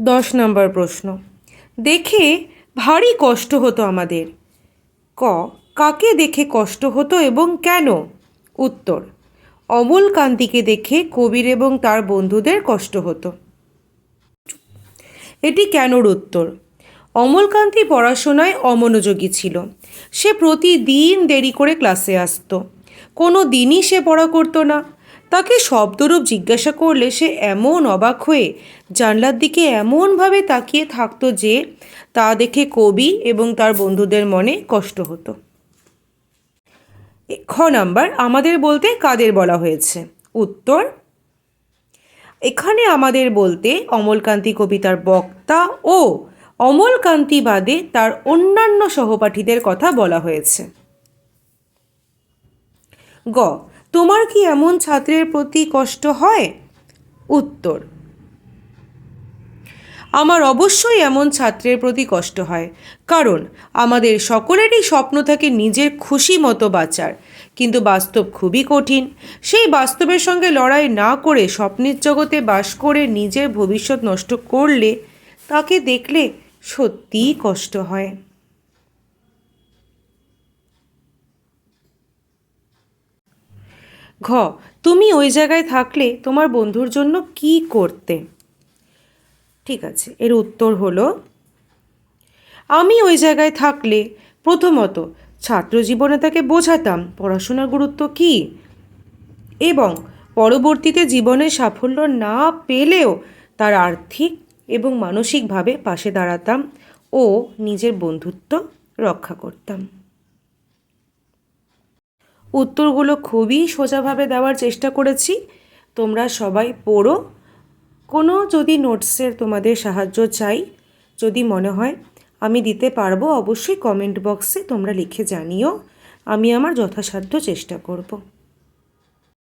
দশ নম্বর প্রশ্ন। দেখে ভারী কষ্ট হতো আমাদের। ক, কাকে দেখে কষ্ট হতো এবং কেন? উত্তর, অমল কান্তিকে দেখে কবির এবং তার বন্ধুদের কষ্ট হতো। এটি কেনর উত্তর? অমলকান্তি পড়াশোনায় অমনোযোগী ছিল। সে প্রতিদিন দেরি করে ক্লাসে আসতো। কোনো দিনই সে পড়া করতো না। তাকে শব্দরূপ জিজ্ঞাসা করলে সে এমন অবাক হয়ে জানলার দিকে এমনভাবে তাকিয়ে থাকতো যে তা দেখে কবি এবং তার বন্ধুদের মনে কষ্ট হতো। খ নাম্বার, আমাদের বলতে কাদের বলা হয়েছে? উত্তর, এখানে আমাদের বলতে অমলকান্তি কবিতার বক্তা ও অমলকান্তি বাদে তার অন্যান্য সহপাঠীদের কথা বলা হয়েছে। গ তোমার কি এমন ছাত্রের প্রতি কষ্ট হয়? উত্তর, আমার অবশ্যই এমন ছাত্রের প্রতি কষ্ট হয়। কারণ আমাদের সকলেরই স্বপ্ন থাকে নিজের খুশি মতো বাঁচার। কিন্তু বাস্তব খুবই কঠিন। সেই বাস্তবের সঙ্গে লড়াই না করে স্বপ্নের জগতে বাস করে নিজের ভবিষ্যৎ নষ্ট করলে তাকে দেখলে সত্যিই কষ্ট হয়। ঘ, তুমি ওই জায়গায় থাকলে তোমার বন্ধুর জন্য কি করতে? ঠিক আছে, এর উত্তর হলো, আমি ওই জায়গায় থাকলে প্রথমত ছাত্র জীবনে তাকে বোঝাতাম পড়াশোনার গুরুত্ব কী এবং পরবর্তীতে জীবনে সাফল্য না পেলেও তার আর্থিক এবং মানসিকভাবে পাশে দাঁড়াতাম ও নিজের বন্ধুত্ব রক্ষা করতাম। উত্তরগুলো খুবই সোজাভাবে দেওয়ার চেষ্টা করেছি। তোমরা সবাই পড়ো। কোনো যদি নোটসের তোমাদের সাহায্য চাই, যদি মনে হয় আমি দিতে পারব, অবশ্যই কমেন্ট বক্সে তোমরা লিখে জানিও। আমি আমার যথাসাধ্য চেষ্টা করব।